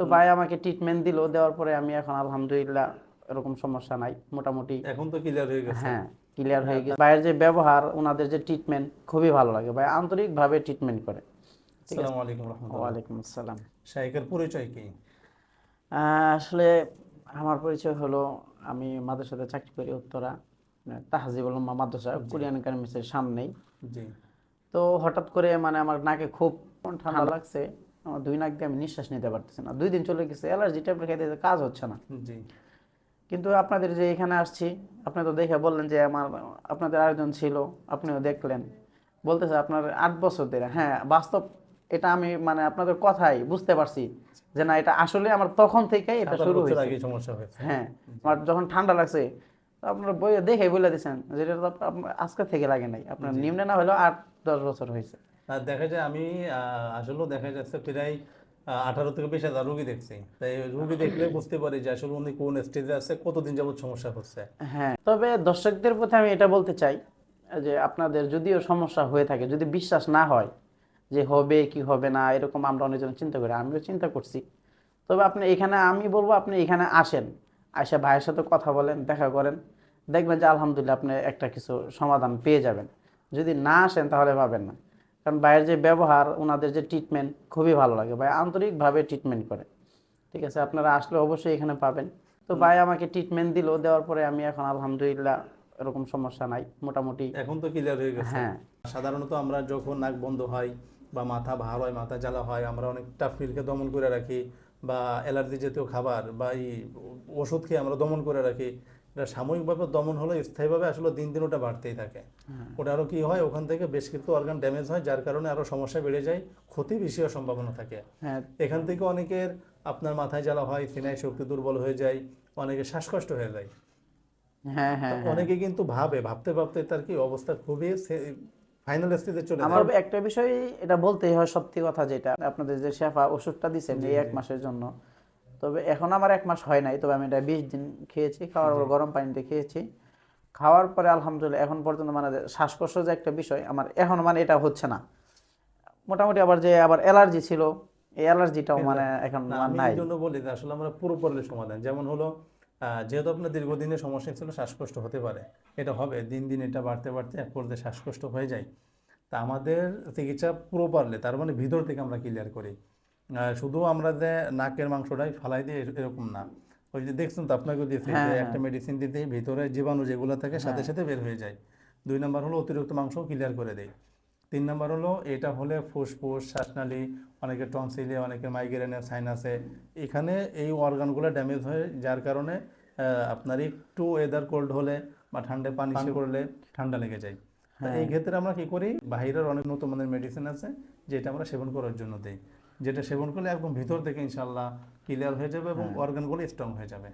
তো ভাই আমাকে ট্রিটমেন্ট দিল দেওয়ার পরে আমি এখন আলহামদুলিল্লাহ এরকম সমস্যা নাই মোটামুটি। এখন তো ক্লিয়ার হয়ে গেছে। হ্যাঁ ক্লিয়ার হয়ে গেছে। ভাইয়ের যে ব্যবহার ওনাদের যে ট্রিটমেন্ট খুবই ভালো লাগে ভাই আন্তরিকভাবে ট্রিটমেন্ট করে। আসসালামু আলাইকুম রহমতুল্লাহ। ওয়ালাইকুম আসসালাম। শাইকের পরিচয় কি? আসলে আমার পরিচয় হলো আমি মাদ্রাসাতে চাকরি করি উত্তরা তাহাজিবুল উম্মাহ মাদ্রাসা কোরিয়ান একাডেমিসের সামনেই। জি। তো হঠাৎ করে মানে আমার নাকে খুব ঠান্ডা লাগছে। আমার দুই নাক দিয়ে আমি নিঃশ্বাস নিতে পারতেছি না। দুই দিন চলে গেছে অ্যালার্জি ট্যাবলেট খাইতে কাজ হচ্ছে না। জি। কিন্তু আপনাদের যে এখানে আসছি আপনি তো দেখে বললেন যে আমার আপনাদের আরেকজন ছিল আপনিও দেখলেন। বলতেছে আপনার আট বছর ধরে। হ্যাঁ বাস্তব এটা আমি মানে আপনাদের কথাই বুঝতে পারছি যে না এটা আসলে আমার তখন থেকেই এটা শুরু হয়েছে। সমস্যা হয়েছে। হ্যাঁ আমার যখন ঠান্ডা লাগছে আপনার বই দেখে বলে দিচ্ছেন যেটা তো আজকে থেকে লাগে নাই। আপনার নিম্নে না হলেও আট দশ বছর হয়েছে। দেখা যায় আমি আহ, আসলেও দেখা যাচ্ছে প্রায় আঠারো থেকে বিশ হাজার রুগী দেখছি। তাই রুগী দেখলে বুঝতে পারি যে আসলে উনি কোন স্টেজে আছে কতদিন যাবত সমস্যা হচ্ছে। হ্যাঁ তবে দর্শকদের প্রতি আমি এটা বলতে চাই যে আপনাদের যদিও সমস্যা হয়ে থাকে যদি বিশ্বাস না হয় যে হবে কি হবে না এরকম আমরা অনেকজন চিন্তা করি আমিও চিন্তা করছি। তবে আপনি এখানে আমি বলব আপনি এখানে আসেন আসে ভাইয়ের সাথে কথা বলেন দেখা করেন দেখবেন যে আলহামদুলিল্লাহ আপনি একটা কিছু সমাধান পেয়ে যাবেন। যদি না আসেন তাহলে পাবেন না। কারণ ভাইয়ের যে ব্যবহার ওনাদের যে ট্রিটমেন্ট খুবই ভালো লাগে। ভাই আন্তরিকভাবে ট্রিটমেন্ট করে। ঠিক আছে? আপনারা আসলে অবশ্যই এখানে পাবেন। তো ভাই আমাকে ট্রিটমেন্ট দিল দেওয়ার পরে আমি এখন আলহামদুলিল্লাহ এরকম সমস্যা নাই মোটামুটি। এখন তো ক্লিয়ার হয়ে গেছে। হ্যাঁ। সাধারণত আমরা যখন নাক বন্ধ হয় বা মাথা ভার হয় মাথা জ্বালা হয় আমরা অনেকটা ফিলকে দমন করে রাখি বা অ্যালার্জি জাতীয় খাবার বা এই ওষুধ খেয়ে আমরা দমন করে রাখি। এটা সাময়িকভাবে দমন হলে স্থায়ীভাবে আসলে দিন দিন ওটা বাড়তেই থাকে। ওটা আরও কি হয়? ওখান থেকে বেশ কিছু অর্গান ড্যামেজ হয় যার কারণে আরও সমস্যা বেড়ে যায় ক্ষতি বেশি হওয়ার সম্ভাবনা থাকে। হ্যাঁ। এখান থেকে অনেকের আপনার মাথায় জ্বালা হয় সিনাই শক্তি দুর্বল হয়ে যায় অনেকের শ্বাসকষ্ট হয়ে যায়। হ্যাঁ হ্যাঁ অনেকে কিন্তু ভাবে ভাবতে ভাবতে তার কি অবস্থা খুবই ফাইনাল স্টেজে চলে আমার একটা বিষয় এটা বলতেই হয় সত্যি কথা যেটা। আপনাদের যে শেফা ওষুধটা দিচ্ছেন এই এক মাসের জন্য তবে এখন আমার এক মাস হয় নাই তবে আমি এটা বিশ দিন খেয়েছি খাওয়ার পর গরম পানিতে খেয়েছি। খাওয়ার পরে আলহামদুলিল্লাহ এখন পর্যন্ত মানে শ্বাসকষ্ট যে একটা বিষয় আমার এখন মানে এটা হচ্ছে না। মোটামুটি আবার যে আবার অ্যালার্জি ছিল এই অ্যালার্জিটাও মানে এখন না, আমার আমি নাই। জন্য বলি আসলে আমরা পুরো পড়লে সমাধান। যেমন হলো যেহেতু আপনার দীর্ঘদিনের সমস্যা ছিল শ্বাসকষ্ট হতে পারে। এটা হবে দিন দিন এটা বাড়তে বাড়তে এক পর্যায়ে শ্বাসকষ্ট হয়ে যায়। তা আমাদের চিকিৎসা পুরো পারলে তার মানে ভিতর থেকে আমরা ক্লিয়ার করি। শুধু আমরা যে নাকের মাংসটাই ফালাই দিই এরকম না। ওই যে দেখছেন তো আপনাকে দিয়েছি হ্যাঁ, যে হ্যাঁ। একটা মেডিসিন দিতেই ভিতরে জীবাণু যেগুলো থাকে সাথে সাথে বের হয়ে যায়। দুই নাম্বার হলো অতিরিক্ত মাংস ক্লিয়ার করে দেয় তিন নাম্বার হলো এটা হলে ফুসফুস শ্বাসনালী অনেকের টনসিলে অনেকে মাইগ্রেনের সাইনাসে এখানে এই অর্গানগুলো ড্যামেজ হয়ে যার কারণে আপনার একটু ওয়েদার কোল্ড হলে বা ঠান্ডায় পানি করলে ঠান্ডা লেগে যায়। এই ক্ষেত্রে আমরা কি করি? বাহিরের অনেক নতুন মানের মেডিসিন আছে যেটা আমরা সেবন করার জন্য দিই। যেটা সেবন করলে একদম ভিতর থেকে ইনশাল্লাহ ক্লিয়ার হয়ে যাবে এবং অর্গানগুলো স্ট্রং হয়ে যাবে।